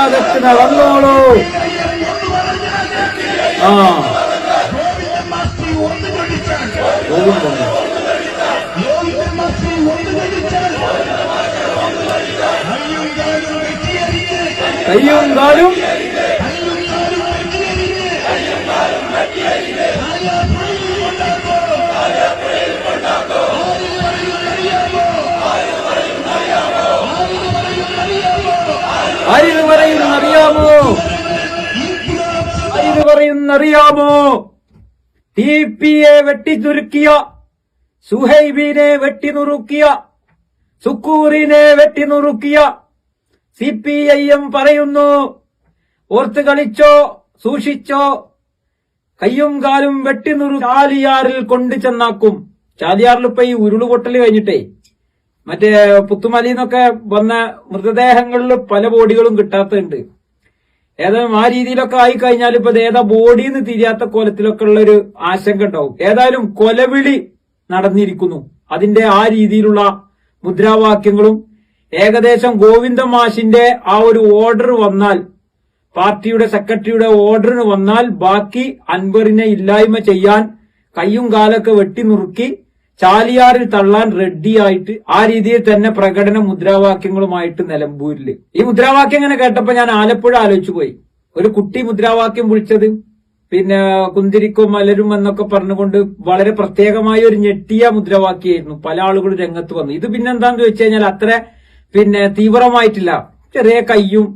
ഭാഗത്ത് വന്നോളൂ. ആ. കയ്യും കാലും പറയുന്നറിയാമോ ആരിത് പറയുന്നറിയാമോ ടി പി എ വെട്ടിച്ചുരുക്കിയ സുഹൈബിനെ വെട്ടിനുറുക്കിയ സുക്കൂറിനെ വെട്ടിനുറുക്കിയ സി പി ഐ എം പറയുന്നു ഓർത്ത് കളിച്ചോ സൂക്ഷിച്ചോ കയ്യും കാലും വെട്ടിനുറു ചാലിയാറിൽ കൊണ്ടു ചെന്നാക്കും ചാലിയാറിൽ ഇപ്പൊ ഈ ഉരുളുപൊട്ടൽ കഴിഞ്ഞിട്ടേ മറ്റേ പുത്തുമലിന്നൊക്കെ വന്ന മൃതദേഹങ്ങളിൽ പല ബോഡികളും കിട്ടാത്തുണ്ട് ഏതായാലും ആ രീതിയിലൊക്കെ ആയി കഴിഞ്ഞാൽ ഇപ്പൊ ഏതാ ബോഡിന്ന് തിരിയാത്ത കോലത്തിലൊക്കെ ഉള്ള ഒരു ആശങ്ക ഉണ്ടാവും. ഏതായാലും കൊലവിളി നടന്നിരിക്കുന്നു. അതിന്റെ ആ രീതിയിലുള്ള മുദ്രാവാക്യങ്ങളും ഏകദേശം ഗോവിന്ദ മാഷിന്റെ ആ ഒരു ഓർഡർ വന്നാൽ പാർട്ടിയുടെ സെക്രട്ടറിയുടെ ഓർഡറിന് വന്നാൽ ബാക്കി അൻവറിനെ ഇല്ലായ്മ ചെയ്യാൻ കയ്യും കാലൊക്കെ വെട്ടി നുറുക്കി ചാലിയാറിൽ തള്ളാൻ റെഡിയായിട്ട് ആ രീതിയിൽ തന്നെ പ്രകടന മുദ്രാവാക്യങ്ങളുമായിട്ട് നിലമ്പൂരിൽ. ഈ മുദ്രാവാക്യം ഇങ്ങനെ കേട്ടപ്പോ ഞാൻ ആലപ്പുഴ ആലോചിച്ചു പോയി. ഒരു കുട്ടി മുദ്രാവാക്യം വിളിച്ചത് പിന്നെ കുന്തിരിക്കും മലരും എന്നൊക്കെ പറഞ്ഞുകൊണ്ട് വളരെ പ്രത്യേകമായ ഒരു ഞെട്ടിയ മുദ്രാവാക്യമായിരുന്നു. പല ആളുകളും രംഗത്ത് വന്നു. ഇത് പിന്നെ എന്താന്ന് ചോദിച്ചു കഴിഞ്ഞാൽ അത്ര പിന്നെ തീവ്രമായിട്ടില്ല. ചെറിയ കയ്യും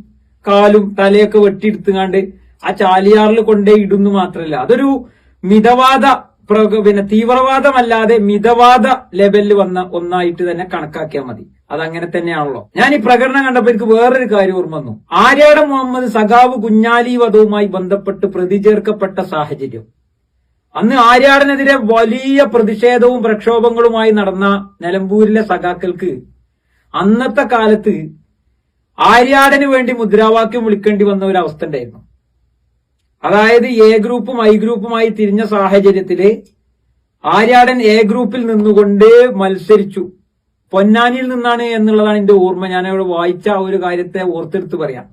കാലും തലയൊക്കെ വെട്ടിയെടുത്തുകാണ്ട് ആ ചാലിയാറിൽ കൊണ്ടേ ഇടുന്നു മാത്രല്ല. അതൊരു മിതവാദ പിന്നെ തീവ്രവാദമല്ലാതെ മിതവാദ ലെവലിൽ വന്ന ഒന്നായിട്ട് തന്നെ കണക്കാക്കിയാൽ മതി. അതങ്ങനെ തന്നെയാണല്ലോ. ഞാൻ ഈ പ്രകടനം കണ്ടപ്പോൾ എനിക്ക് വേറൊരു കാര്യം ഓർമ്മ വന്നു. ആര്യാട മുഹമ്മദ് സഖാവ് കുഞ്ഞാലി വധവുമായി ബന്ധപ്പെട്ട് പ്രതി ചേർക്കപ്പെട്ട സാഹചര്യം. അന്ന് ആര്യാടനെതിരെ വലിയ പ്രതിഷേധവും പ്രക്ഷോഭങ്ങളുമായി നടന്ന നിലമ്പൂരിലെ സഖാക്കൾക്ക് അന്നത്തെ കാലത്ത് ആര്യാടന് വേണ്ടി മുദ്രാവാക്യം വിളിക്കേണ്ടി വന്ന ഒരു അവസ്ഥ ഉണ്ടായിരുന്നു. അതായത് എ ഗ്രൂപ്പും ഐ ഗ്രൂപ്പുമായി തിരിഞ്ഞ സാഹചര്യത്തിൽ ആര്യാടൻ എ ഗ്രൂപ്പിൽ നിന്നുകൊണ്ട് മത്സരിച്ചു. പൊന്നാനിയിൽ നിന്നാണ് എന്നുള്ളതാണ് എന്റെ ഓർമ്മ. ഞാൻ അവിടെ വായിച്ച ഒരു കാര്യത്തെ ഓർത്തെടുത്ത് പറയാം.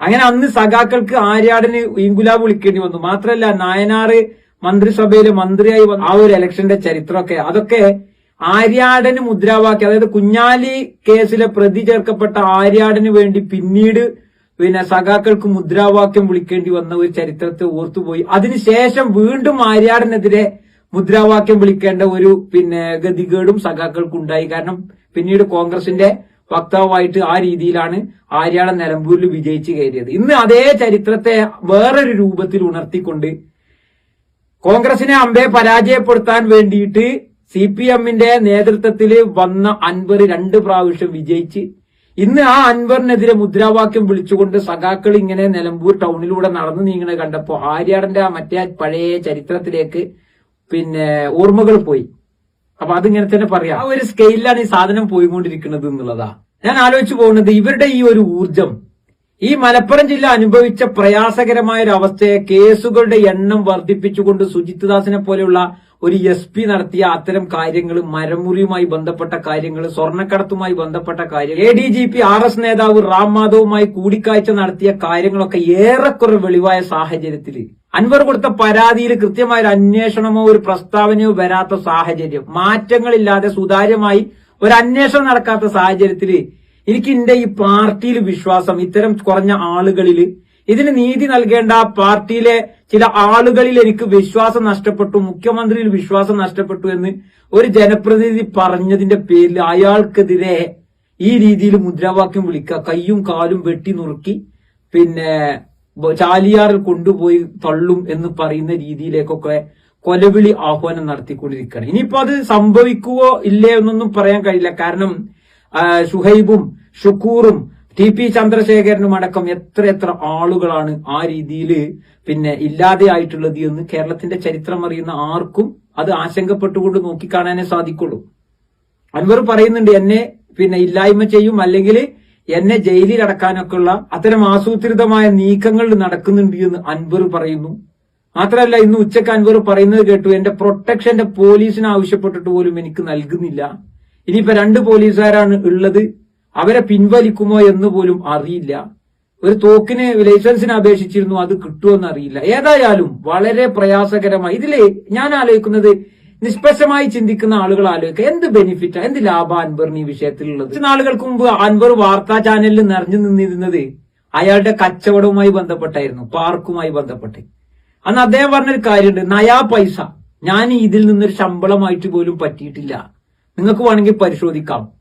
അങ്ങനെ അന്ന് സഖാക്കൾക്ക് ആര്യാടന് ഇങ്കുലാബ് വിളിക്കേണ്ടി വന്നു. മാത്രമല്ല നായനാറ് മന്ത്രിസഭയിലെ മന്ത്രിയായി വന്ന ആ ഒരു ഇലക്ഷന്റെ ചരിത്രമൊക്കെ അതൊക്കെ ആര്യാടന് മുദ്രാവാക്യം അതായത് കുഞ്ഞാലി കേസിലെ പ്രതി ചേർക്കപ്പെട്ട ആര്യാടന് വേണ്ടി പിന്നീട് പിന്നെ സഖാക്കൾക്ക് മുദ്രാവാക്യം വിളിക്കേണ്ടി വന്ന ഒരു ചരിത്രത്തെ ഓർത്തുപോയി. അതിനുശേഷം വീണ്ടും ആര്യാടനെതിരെ മുദ്രാവാക്യം വിളിക്കേണ്ട ഒരു പിന്നെ ഗതികേടും സഖാക്കൾക്ക് ഉണ്ടായി കാരണം പിന്നീട് കോൺഗ്രസിന്റെ വക്താവായിട്ട് ആ രീതിയിലാണ് ആര്യാടൻ നിലമ്പൂരിൽ വിജയിച്ചു കയറിയത്. ഇന്ന് അതേ ചരിത്രത്തെ വേറൊരു രൂപത്തിൽ ഉണർത്തിക്കൊണ്ട് കോൺഗ്രസിനെ അമ്പെ പരാജയപ്പെടുത്താൻ വേണ്ടിയിട്ട് സി പി എമ്മിന്റെ നേതൃത്വത്തിൽ വന്ന അൻവർ രണ്ട് പ്രാവശ്യം വിജയിച്ച് ഇന്ന് ആ അൻവറിനെതിരെ മുദ്രാവാക്യം വിളിച്ചുകൊണ്ട് സഖാക്കൾ ഇങ്ങനെ നിലമ്പൂർ ടൗണിലൂടെ നടന്നു നീങ്ങണ കണ്ടപ്പോ ആര്യാടന്റെ ആ മറ്റേ പഴയ ചരിത്രത്തിലേക്ക് പിന്നെ ഓർമ്മകൾ പോയി. അപ്പൊ അതിങ്ങനെ തന്നെ പറയാം. ആ ഒരു സ്കെയിലാണ് ഈ സാധനം പോയിക്കൊണ്ടിരിക്കുന്നത് എന്നുള്ളതാ. ഞാൻ ആലോചിച്ചു പോകുന്നത് ഇവരുടെ ഈ ഒരു ഊർജം ഈ മലപ്പുറം ജില്ല അനുഭവിച്ച പ്രയാസകരമായ ഒരു അവസ്ഥയെ കേസുകളുടെ എണ്ണം വർദ്ധിപ്പിച്ചുകൊണ്ട് സുജിത് ദാസിനെ പോലെയുള്ള ഒരു എസ് പി നടത്തിയ അത്തരം കാര്യങ്ങൾ മരമുറിയുമായി ബന്ധപ്പെട്ട കാര്യങ്ങൾ സ്വർണക്കടത്തുമായി ബന്ധപ്പെട്ട കാര്യങ്ങൾ A D G P R S നേതാവ് റാം മാധവുമായി കൂടിക്കാഴ്ച നടത്തിയ കാര്യങ്ങളൊക്കെ ഏറെക്കുറെ വെളിവായ സാഹചര്യത്തിൽ അൻവർ കൊടുത്ത പരാതിയിൽ കൃത്യമായ ഒരു അന്വേഷണമോ ഒരു പ്രസ്താവനയോ വരാത്ത സാഹചര്യം. മാറ്റങ്ങളില്ലാതെ സുതാര്യമായി ഒരു അന്വേഷണം നടക്കാത്ത സാഹചര്യത്തിൽ എനിക്ക് എന്റെ ഈ പാർട്ടിയിൽ വിശ്വാസം ഇത്തരം കുറഞ്ഞ ആളുകളിൽ ഇതിന് നീതി നൽകേണ്ട പാർട്ടിയിലെ ചില ആളുകളിൽ എനിക്ക് വിശ്വാസം നഷ്ടപ്പെട്ടു മുഖ്യമന്ത്രിയിൽ വിശ്വാസം നഷ്ടപ്പെട്ടു എന്ന് ഒരു ജനപ്രതിനിധി പറഞ്ഞതിന്റെ പേരിൽ അയാൾക്കെതിരെ ഈ രീതിയിൽ മുദ്രാവാക്യം വിളിക്കുക കയ്യും കാലും വെട്ടി നുറുക്കി പിന്നെ ചാലിയാറിൽ കൊണ്ടുപോയി തള്ളും എന്ന് പറയുന്ന രീതിയിലേക്കൊക്കെ കൊലവിളി ആഹ്വാനം നടത്തിക്കൊണ്ടിരിക്കുകയാണ്. ഇനിയിപ്പോ അത് സംഭവിക്കുവോ ഇല്ലേ എന്നൊന്നും പറയാൻ കഴിയില്ല. കാരണം ഷുഹൈബും ഷുക്കൂറും ടി പി ചന്ദ്രശേഖരനും അടക്കം എത്ര എത്ര ആളുകളാണ് ആ രീതിയിൽ പിന്നെ ഇല്ലാതെയായിട്ടുള്ളത് എന്ന് കേരളത്തിന്റെ ചരിത്രം അറിയുന്ന ആർക്കും അത് ആശങ്കപ്പെട്ടുകൊണ്ട് നോക്കിക്കാണാനേ സാധിക്കുള്ളൂ. അൻവർ പറയുന്നുണ്ട് എന്നെ പിന്നെ ഇല്ലായ്മ ചെയ്യും അല്ലെങ്കിൽ എന്നെ ജയിലിൽ അടക്കാനൊക്കെ ഉള്ള അത്തരം ആസൂത്രിതമായ നീക്കങ്ങൾ നടക്കുന്നുണ്ട് എന്ന് അൻവർ പറയുന്നു. മാത്രമല്ല ഇന്ന് ഉച്ചയ്ക്ക് അൻവർ പറയുന്നത് കേട്ടു എന്റെ പ്രൊട്ടക്ഷന്റെ പോലീസിന് ആവശ്യപ്പെട്ടിട്ട് പോലും എനിക്ക് നൽകുന്നില്ല. ഇനിയിപ്പോ രണ്ട് പോലീസുകാരാണ് ഉള്ളത്. അവരെ പിൻവലിക്കുമോ എന്ന് പോലും അറിയില്ല. ഒരു തോക്കിന് ലൈസൻസിന് അപേക്ഷിച്ചിരുന്നു അത് കിട്ടുമെന്ന് അറിയില്ല ഏതായാലും വളരെ പ്രയാസകരമായി ഇതിൽ ഞാൻ ആലോചിക്കുന്നത് നിഷ്പക്ഷമായി ചിന്തിക്കുന്ന ആളുകൾ ആലോചിക്കുക. എന്ത് ബെനിഫിറ്റ് എന്ത് ലാഭ അൻവറിന് ഈ വിഷയത്തിലുള്ളത്? നാളുകൾക്ക് മുമ്പ് അൻവർ വാർത്താ ചാനലിൽ നിറഞ്ഞു നിന്നിരുന്നത് അയാളുടെ കച്ചവടവുമായി ബന്ധപ്പെട്ടായിരുന്നു പാർക്കുമായി ബന്ധപ്പെട്ട്. അന്ന് അദ്ദേഹം പറഞ്ഞൊരു കാര്യമുണ്ട് നയാ പൈസ ഞാൻ ഇതിൽ നിന്നൊരു ശമ്പളമായിട്ട് പോലും പറ്റിയിട്ടില്ല. നിങ്ങൾക്ക് വേണമെങ്കിൽ പരിശോധിക്കാം.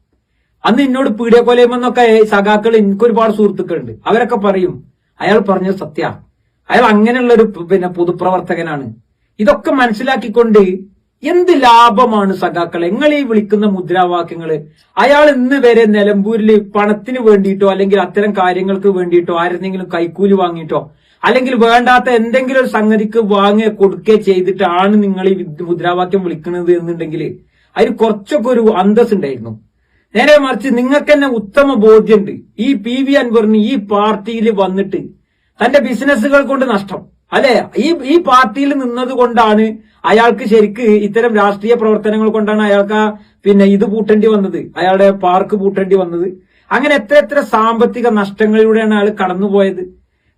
അന്ന് എന്നോട് പീഡിയ കൊലയുമെന്നൊക്കെ സഖാക്കൾ എനിക്ക് ഒരുപാട് സുഹൃത്തുക്കളുണ്ട്. അവരൊക്കെ പറയും അയാൾ പറഞ്ഞ സത്യ. അയാൾ അങ്ങനെയുള്ള ഒരു പിന്നെ പൊതുപ്രവർത്തകനാണ്. ഇതൊക്കെ മനസ്സിലാക്കിക്കൊണ്ട് എന്ത് ലാഭമാണ് സഖാക്കൾ ഈ വിളിക്കുന്ന മുദ്രാവാക്യങ്ങൾ അയാൾ ഇന്ന് വരെ നിലമ്പൂരിൽ പണത്തിന് വേണ്ടിയിട്ടോ അല്ലെങ്കിൽ അത്തരം കാര്യങ്ങൾക്ക് വേണ്ടിയിട്ടോ ആരെന്തെങ്കിലും കൈക്കൂലി വാങ്ങിയിട്ടോ അല്ലെങ്കിൽ വേണ്ടാത്ത എന്തെങ്കിലും ഒരു സംഗതിക്ക് വാങ്ങുക കൊടുക്കുകയോ ചെയ്തിട്ടാണ് നിങ്ങൾ ഈ മുദ്രാവാക്യം വിളിക്കുന്നത് എന്നുണ്ടെങ്കിൽ അതിന് കുറച്ചൊക്കെ ഒരു അന്തസ് ഉണ്ടായിരുന്നു നേരെ മറിച്ച് നിങ്ങൾക്ക് തന്നെ ഉത്തമ ബോധ്യമുണ്ട് ഈ പി വി അൻവറിന് ഈ പാർട്ടിയിൽ വന്നിട്ട് തന്റെ ബിസിനസ്സുകൾ കൊണ്ട് നഷ്ടം. അല്ലെ? ഈ ഈ പാർട്ടിയിൽ നിന്നത് കൊണ്ടാണ് അയാൾക്ക് ശരിക്ക് ഇത്തരം രാഷ്ട്രീയ പ്രവർത്തനങ്ങൾ കൊണ്ടാണ് അയാൾക്ക് പിന്നെ ഇത് പൂട്ടേണ്ടി വന്നത്. അയാളുടെ പാർക്ക് പൂട്ടേണ്ടി വന്നത്. അങ്ങനെ എത്ര എത്ര സാമ്പത്തിക നഷ്ടങ്ങളിലൂടെയാണ് അയാൾ കടന്നുപോയത്.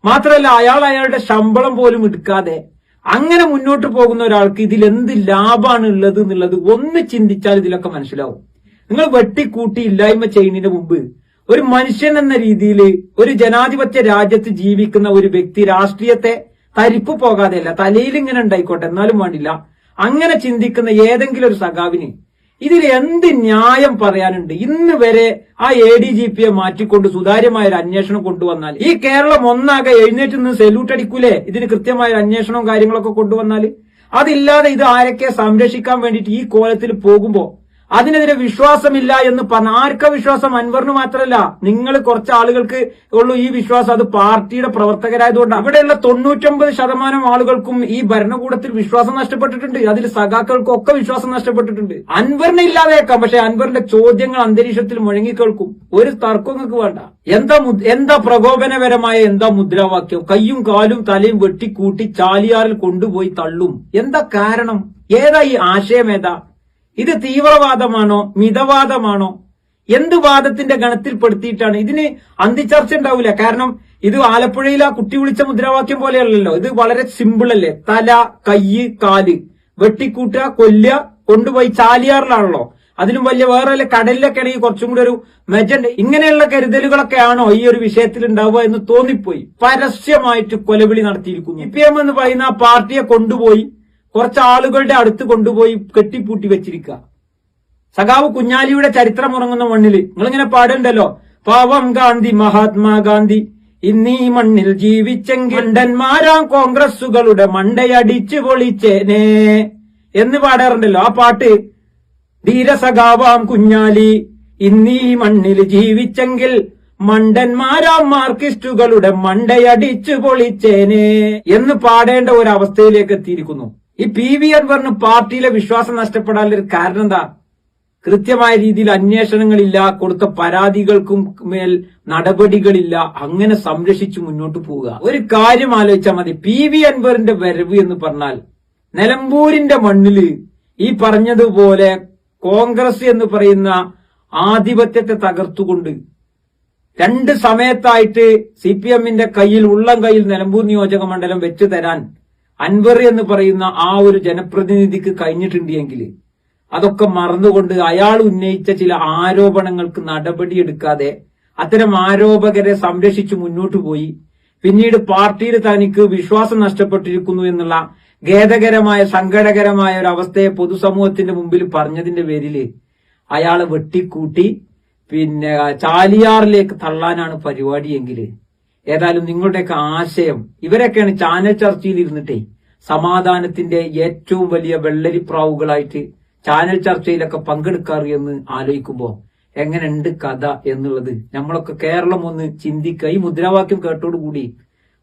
മാത്രമല്ല അയാൾ അയാളുടെ ശമ്പളം പോലും എടുക്കാതെ അങ്ങനെ മുന്നോട്ട് പോകുന്ന ഒരാൾക്ക് ഇതിൽ എന്ത് ലാഭമാണ് ഉള്ളത് എന്നുള്ളത് ഒന്ന് ചിന്തിച്ചാൽ ഇതിലൊക്കെ മനസ്സിലാവും. നിങ്ങൾ വെട്ടിക്കൂട്ടി ഇല്ലായ്മ ചെയ്യുന്നതിന് മുമ്പ് ഒരു മനുഷ്യൻ എന്ന രീതിയിൽ ഒരു ജനാധിപത്യ രാജ്യത്ത് ജീവിക്കുന്ന ഒരു വ്യക്തി രാഷ്ട്രീയത്തെ തരിപ്പ് പോകാതെയല്ല തലയിൽ ഇങ്ങനെ ഉണ്ടായിക്കോട്ടെ എന്നാലും വേണ്ടില്ല. അങ്ങനെ ചിന്തിക്കുന്ന ഏതെങ്കിലും ഒരു സഖാവിന് ഇതിൽ എന്ത് ന്യായം പറയാനുണ്ട്? ഇന്ന് വരെ ആ എ ഡി ജി പിയെ മാറ്റിക്കൊണ്ട് സുതാര്യമായ ഒരു അന്വേഷണം കൊണ്ടുവന്നാൽ ഈ കേരളം ഒന്നാകെ എഴുന്നേറ്റ് നിന്ന് സെല്യൂട്ട് അടിക്കൂലേ? ഇതിന് കൃത്യമായ അന്വേഷണവും കാര്യങ്ങളൊക്കെ കൊണ്ടുവന്നാൽ? അതില്ലാതെ ഇത് ആരൊക്കെ സംരക്ഷിക്കാൻ വേണ്ടിയിട്ട് ഈ കോലത്തിൽ പോകുമ്പോ അതിനെതിരെ വിശ്വാസമില്ല എന്ന് പറഞ്ഞ ആർക്ക വിശ്വാസം? അൻവറിന് മാത്രമല്ല നിങ്ങൾ കുറച്ച് ആളുകൾക്ക് ഉള്ളൂ ഈ വിശ്വാസം. അത് പാർട്ടിയുടെ പ്രവർത്തകരായതുകൊണ്ട് അവിടെയുള്ള തൊണ്ണൂറ്റൊമ്പത് ശതമാനം ആളുകൾക്കും ഈ ഭരണകൂടത്തിൽ വിശ്വാസം നഷ്ടപ്പെട്ടിട്ടുണ്ട്. അതിൽ സഖാക്കൾക്കും ഒക്കെ വിശ്വാസം നഷ്ടപ്പെട്ടിട്ടുണ്ട്. അൻവറിനെ ഇല്ലാതെയാക്കാം. പക്ഷെ അൻവറിന്റെ ചോദ്യങ്ങൾ അന്തരീക്ഷത്തിൽ മുഴങ്ങിക്കേൾക്കും. ഒരു തർക്കങ്ങൾക്ക് വേണ്ട. എന്താ എന്താ പ്രകോപനപരമായ എന്താ മുദ്രാവാക്യം? കയ്യും കാലും തലയും വെട്ടിക്കൂട്ടി ചാലിയാറിൽ കൊണ്ടുപോയി തള്ളും. എന്താ കാരണം? ഏതാ ഈ ആശയം ഏതാ ഇത് തീവ്രവാദമാണോ മിതവാദമാണോ? എന്ത് വാദത്തിന്റെ ഗണത്തിൽപ്പെടുത്തിയിട്ടാണ്? ഇതിന് അന്തിച്ചർച്ച ഉണ്ടാവില്ല. കാരണം ഇത് ആലപ്പുഴയിൽ ആ കുട്ടി വിളിച്ച മുദ്രാവാക്യം പോലെയല്ലല്ലോ. ഇത് വളരെ സിമ്പിൾ അല്ലേ? തല കയ്യ് കാൽ. വെട്ടിക്കൂട്ടുക കൊല്ല കൊണ്ടുപോയി ചാലിയാറിലാണല്ലോ. അതിലും വലിയ വേറെ വല്ല കടലിലൊക്കെ ആണെങ്കിൽ കുറച്ചും കൂടി ഒരു മെജണ്ട്. ഇങ്ങനെയുള്ള കരുതലുകളൊക്കെയാണോ ഈ ഒരു വിഷയത്തിൽ ഉണ്ടാവുക എന്ന് തോന്നിപ്പോയി. പരസ്യമായിട്ട് കൊലവിളി നടത്തിയിരിക്കുന്നു. സി എന്ന് പറയുന്ന പാർട്ടിയെ കൊണ്ടുപോയി കുറച്ച് ആളുകളുടെ അടുത്ത് കൊണ്ടുപോയി കെട്ടിപ്പൂട്ടി വെച്ചിരിക്കുക. സഖാവ് കുഞ്ഞാലിയുടെ ചരിത്രം ഉറങ്ങുന്ന മണ്ണിൽ. നിങ്ങളിങ്ങനെ പാടുണ്ടല്ലോ? പാവം ഗാന്ധി മഹാത്മാഗാന്ധി ഇന്നീ മണ്ണിൽ ജീവിച്ചെങ്കിൽ മണ്ടന്മാരാം കോൺഗ്രസുകളുടെ മണ്ടയടിച്ചു പൊളിച്ചേനേ എന്ന് പാടാറുണ്ടല്ലോ. ആ പാട്ട് ധീരസഖാവാം കുഞ്ഞാലി ഇന്നീ മണ്ണിൽ ജീവിച്ചെങ്കിൽ മണ്ടന്മാരാം മാർക്കിസ്റ്റുകളുടെ മണ്ടയടിച്ചു പൊളിച്ചേനെ എന്ന് പാടേണ്ട ഒരു അവസ്ഥയിലേക്ക് എത്തിയിരിക്കുന്നു. ഈ പി വി അൻവറിന് പാർട്ടിയിലെ വിശ്വാസം നഷ്ടപ്പെടാനുള്ള ഒരു കാരണം എന്താ? കൃത്യമായ രീതിയിൽ അന്വേഷണങ്ങളില്ല കൊടുത്ത പരാതികൾക്കും മേൽ നടപടികളില്ല അങ്ങനെ സംരക്ഷിച്ചു മുന്നോട്ട് പോവുക. ഒരു കാര്യം ആലോചിച്ചാൽ മതി. പി വി അൻവറിന്റെ വരവ് എന്ന് പറഞ്ഞാൽ നിലമ്പൂരിന്റെ മണ്ണിൽ ഈ പറഞ്ഞതുപോലെ കോൺഗ്രസ് എന്ന് പറയുന്ന ആധിപത്യത്തെ തകർത്തുകൊണ്ട് രണ്ട് സമയത്തായിട്ട് സി പി എമ്മിന്റെ കയ്യിൽ ഉള്ളം കയ്യിൽ നിലമ്പൂർ നിയോജക മണ്ഡലം വെച്ചു തരാൻ അൻവർ എന്ന് പറയുന്ന ആ ഒരു ജനപ്രതിനിധിക്ക് കഴിഞ്ഞിട്ടുണ്ട് എങ്കിൽ അതൊക്കെ മറന്നുകൊണ്ട് അയാൾ ഉന്നയിച്ച ചില ആരോപണങ്ങൾക്ക് നടപടിയെടുക്കാതെ അത്തരം ആരോപകരെ സംരക്ഷിച്ചു മുന്നോട്ടു പോയി. പിന്നീട് പാർട്ടിയിൽ തനിക്ക് വിശ്വാസം നഷ്ടപ്പെട്ടിരിക്കുന്നു എന്നുള്ള ഖേദകരമായ സങ്കടകരമായ ഒരു അവസ്ഥയെ പൊതുസമൂഹത്തിന്റെ മുമ്പിൽ പറഞ്ഞതിന്റെ പേരിൽ അയാളെ വെട്ടിക്കൂട്ടി. പിന്നെ ചാലിയാറിലേക്ക് തള്ളാനാണ് പരിപാടിയെങ്കിൽ ഏതായാലും നിങ്ങളുടെയൊക്കെ ആശയം ഇവരൊക്കെയാണ് ചാനൽ ചർച്ചയിൽ ഇരുന്നിട്ടേ സമാധാനത്തിന്റെ ഏറ്റവും വലിയ വെള്ളരിപ്രാവുകളായിട്ട് ചാനൽ ചർച്ചയിലൊക്കെ പങ്കെടുക്കാറ് എന്ന് ആലോചിക്കുമ്പോ എങ്ങനെയുണ്ട് കഥ എന്നുള്ളത് നമ്മളൊക്കെ കേരളം ഒന്ന് ചിന്തിക്കുക ഈ മുദ്രാവാക്യം കേട്ടോടുകൂടി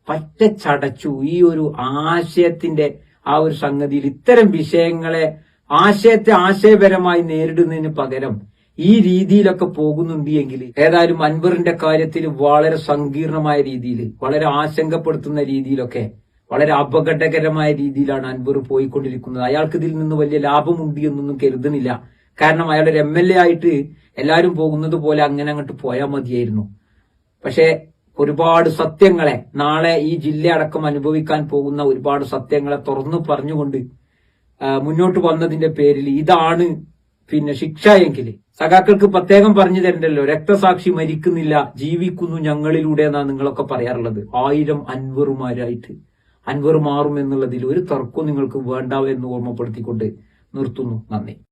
പറ്റ ചടച്ചു ഈ ഒരു ആശയത്തിന്റെ ആ ഒരു സംഗതിയിൽ. ഇത്തരം വിഷയങ്ങളെ ആശയത്തെ ആശയപരമായി നേരിടുന്നതിന് പകരം ഈ രീതിയിലൊക്കെ പോകുന്നുണ്ട് എങ്കിൽ ഏതായാലും അൻവറിന്റെ കാര്യത്തിൽ വളരെ സങ്കീർണമായ രീതിയിൽ വളരെ ആശങ്കപ്പെടുത്തുന്ന രീതിയിലൊക്കെ വളരെ അപകടകരമായ രീതിയിലാണ് അൻവർ പോയിക്കൊണ്ടിരിക്കുന്നത്. അയാൾക്ക് ഇതിൽ നിന്ന് വലിയ ലാഭമുണ്ട് എന്നൊന്നും കരുതുന്നില്ല. കാരണം അയാൾ ഒരു എം എൽ എ ആയിട്ട് എല്ലാവരും പോകുന്നത് പോലെ അങ്ങനെ അങ്ങോട്ട് പോയാൽ മതിയായിരുന്നു. പക്ഷേ ഒരുപാട് സത്യങ്ങളെ നാളെ ഈ ജില്ല അടക്കം അനുഭവിക്കാൻ പോകുന്ന ഒരുപാട് സത്യങ്ങളെ തുറന്നു പറഞ്ഞുകൊണ്ട് മുന്നോട്ട് വന്നതിന്റെ പേരിൽ ഇതാണ് പിന്നെ ശിക്ഷ എങ്കിൽ സഖാക്കൾക്ക് പ്രത്യേകം പറഞ്ഞു തരണ്ടല്ലോ രക്തസാക്ഷി മരിക്കുന്നില്ല ജീവിക്കുന്നു ഞങ്ങളിലൂടെ എന്നാണ് നിങ്ങളൊക്കെ പറയാറുള്ളത്. ആയിരം അൻവറുമാരായിട്ട്. അൻവർ മാറും എന്നുള്ളതിൽ ഒരു തർക്കവും നിങ്ങൾക്ക് വേണ്ട എന്ന് ഓർമ്മപ്പെടുത്തിക്കൊണ്ട് നിർത്തുന്നു. നന്ദി.